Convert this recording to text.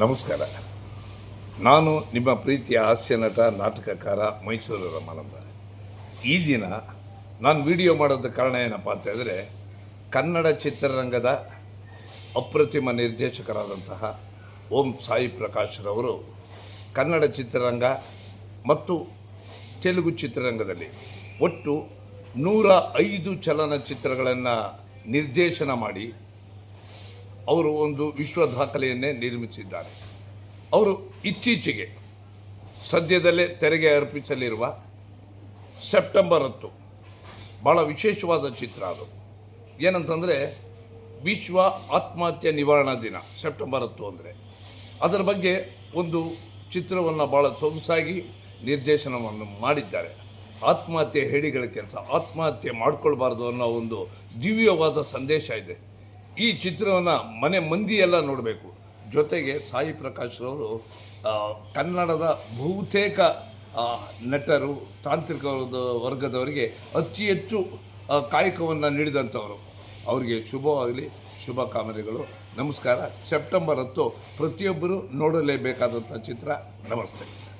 ನಮಸ್ಕಾರ. ನಾನು ನಿಮ್ಮ ಪ್ರೀತಿಯ ಹಾಸ್ಯ ನಟ, ನಾಟಕಕಾರ ಮೈಸೂರು ರಮಾನಂದ. ಈ ದಿನ ನಾನು ವಿಡಿಯೋ ಮಾಡೋದ ಕಾರಣ ಏನಪ್ಪ ಅಂತ ಹೇಳಿದ್ರೆ, ಕನ್ನಡ ಚಿತ್ರರಂಗದ ಅಪ್ರತಿಮ ನಿರ್ದೇಶಕರಾದಂತಹ ಓಂ ಸಾಯಿ ಪ್ರಕಾಶ್ರವರು ಕನ್ನಡ ಚಿತ್ರರಂಗ ಮತ್ತು ತೆಲುಗು ಚಿತ್ರರಂಗದಲ್ಲಿ ಒಟ್ಟು ನೂರ ಐದು ಚಲನಚಿತ್ರಗಳನ್ನು ನಿರ್ದೇಶನ ಮಾಡಿ ಅವರು ಒಂದು ವಿಶ್ವ ದಾಖಲೆಯನ್ನೇ ನಿರ್ಮಿಸಿದ್ದಾರೆ. ಅವರು ಇತ್ತೀಚೆಗೆ ಸದ್ಯದಲ್ಲೇ ತೆರೆಗೆ ಅರ್ಪಿಸಲಿರುವ ಸೆಪ್ಟೆಂಬರ್ ಹತ್ತು ಭಾಳ ವಿಶೇಷವಾದ ಚಿತ್ರ ಅದು. ಏನಂತಂದರೆ ವಿಶ್ವ ಆತ್ಮಹತ್ಯೆ ನಿವಾರಣಾ ದಿನ, ಸೆಪ್ಟೆಂಬರ್ ಹತ್ತು ಅಂದರೆ. ಅದರ ಬಗ್ಗೆ ಒಂದು ಚಿತ್ರವನ್ನು ಭಾಳ ಸೊಗಸಾಗಿ ನಿರ್ದೇಶನವನ್ನು ಮಾಡಿದ್ದಾರೆ. ಆತ್ಮಹತ್ಯೆ ಹೇಳಿಗಳ ಕೆಲಸ, ಆತ್ಮಹತ್ಯೆ ಮಾಡ್ಕೊಳ್ಬಾರ್ದು ಅನ್ನೋ ಒಂದು ದಿವ್ಯವಾದ ಸಂದೇಶ ಇದೆ. ಈ ಚಿತ್ರವನ್ನು ಮನೆ ಮಂದಿಯೆಲ್ಲ ನೋಡಬೇಕು. ಜೊತೆಗೆ ಸಾಯಿ ಪ್ರಕಾಶ್ರವರು ಕನ್ನಡದ ಬಹುತೇಕ ನಟರು ತಾಂತ್ರಿಕ ವರ್ಗದವರಿಗೆ ಅತಿ ಹೆಚ್ಚು ಕಾಯಕವನ್ನು ನೀಡಿದಂಥವರು. ಅವರಿಗೆ ಶುಭವಾಗಲಿ ಶುಭ ಕಾಮನೆಗಳು. ನಮಸ್ಕಾರ. ಸೆಪ್ಟೆಂಬರ್ ಹತ್ತು ಪ್ರತಿಯೊಬ್ಬರೂ ನೋಡಲೇಬೇಕಾದಂಥ ಚಿತ್ರ. ನಮಸ್ತೆ.